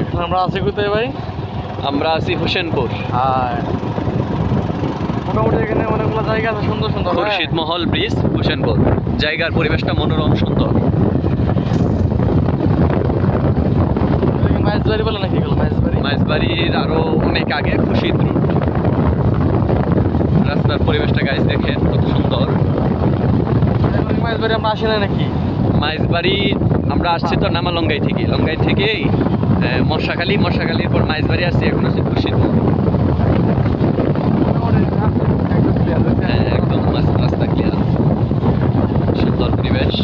এখন আমরা আছি কোথায় ভাই? আমরা আছি হোসেনপুর। আর মোটামুটি এখানে অনেকগুলো জায়গা আছে সুন্দর সুন্দর হ্যাঁ। খুরশিদ মহল ব্রিজ হোসেনপুর। জায়গার পরিবেশটা মনোরম সুন্দর। মাইজবাড়ি বলে নাকি এগুলো মাইজবাড়ি? মাইজবাড়ির আরও অনেক আগে খুশিদ রুট। রাস্তার পরিবেশটা গাইজ দেখেন কত সুন্দর। মাইজবাড়ি আমরা আসি না নাকি? মাইজবাড়ি আমরা আসছি তো নামা লঙ্গাই থেকে। লঙ্গাই থেকেই মশাখালী মশাখালীর পর মাইজবাড়ি আসছি এখন আছে হ্যাঁ একদম রাস্তা ক্লিয়ার সুন্দর পরিবেশ।